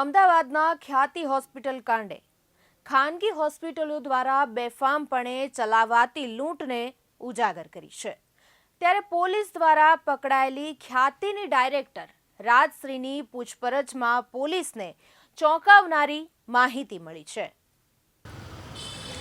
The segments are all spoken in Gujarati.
અમદાવાદના ખ્યાતિ હોસ્પિટલ કાંડે. ખાનગી હોસ્પિટલો દ્વારા બેફામપણે ચલાવાતી લૂંટને ઉજાગર કરી છે. ત્યારે પોલીસ દ્વારા પકડાયેલી ખ્યાતિની ડાયરેક્ટર રાજશ્રીની પૂછપરછમાં પોલીસને ચોંકાવનારી માહિતી મળી છે.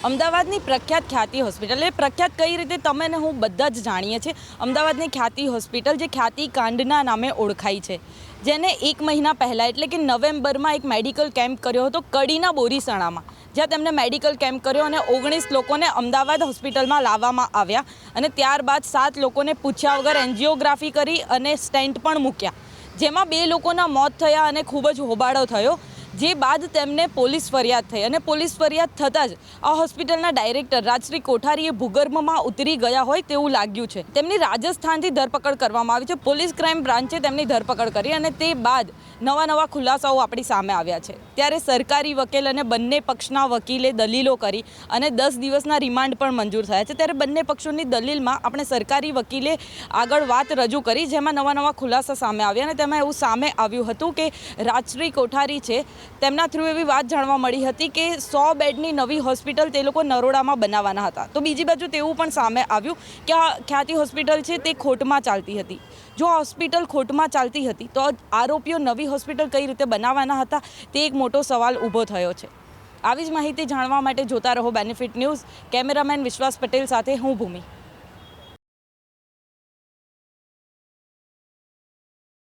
અમદાવાદની પ્રખ્યાત ખ્યાતિ હોસ્પિટલ. એ પ્રખ્યાત કઈ રીતે તમે ને હું બધા જ જાણીએ છીએ. અમદાવાદની ખ્યાતિ હોસ્પિટલ જે ખ્યાતિ કાંડના નામે ઓળખાય છે. જેને એક મહિના પહેલાં એટલે કે નવેમ્બરમાં એક મેડિકલ કેમ્પ કર્યો હતો કડીના બોરીસણામાં. જ્યાં તેમણે મેડિકલ કેમ્પ કર્યો અને ઓગણીસ લોકોને અમદાવાદ હોસ્પિટલમાં લાવવામાં આવ્યા અને ત્યારબાદ સાત લોકોને પૂછ્યા વગર એન્જિયોગ્રાફી કરી અને સ્ટેન્ટ પણ મૂક્યા. જેમાં બે લોકોના મોત થયા અને ખૂબ જ હોબાળો થયો. જે બાદ તેમને પોલીસ ફરિયાદ થઈ અને પોલીસ ફરિયાદ થતાં જ આ હોસ્પિટલના ડાયરેક્ટર રાજશ્રી કોઠારીએ ભૂગર્ભમાં ઉતરી ગયા હોય તેવું લાગ્યું છે. તેમની રાજસ્થાનથી ધરપકડ કરવામાં આવી છે. પોલીસ ક્રાઇમ બ્રાન્ચે તેમની ધરપકડ કરી અને તે બાદ નવા નવા ખુલાસાઓ આપણી સામે આવ્યા છે. ત્યારે સરકારી વકીલ અને બંને પક્ષના વકીલે દલીલો કરી અને દસ દિવસના રિમાન્ડ પણ મંજૂર થયા છે. ત્યારે બંને પક્ષોની દલીલમાં આપણે સરકારી વકીલે આગળ વાત રજૂ કરી, જેમાં નવા નવા ખુલાસા સામે આવ્યા અને તેમાં એવું સામે આવ્યું હતું કે રાજશ્રી કોઠારી છે તેમના થ્રુ એવી વાત જાણવા મળી હતી કે સો બેડની નવી હોસ્પિટલ તે લોકો નરોડામાં બનાવવાના હતા. તો બીજી બાજુ તેવું પણ સામે આવ્યું કે આ ખ્યાતિ હોસ્પિટલ છે તે ખોટમાં ચાલતી હતી. જો હોસ્પિટલ ખોટમાં ચાલતી હતી, તો આરોપીઓ નવી હોસ્પિટલ કઈ રીતે બનાવવાના હતા તે એક મોટો સવાલ ઊભો થયો છે. આવી જ માહિતી જાણવા માટે જોતા રહો બેનિફિટ ન્યૂઝ કેમેરામેન વિશ્વાસ પટેલ સાથે હું ભૂમિ.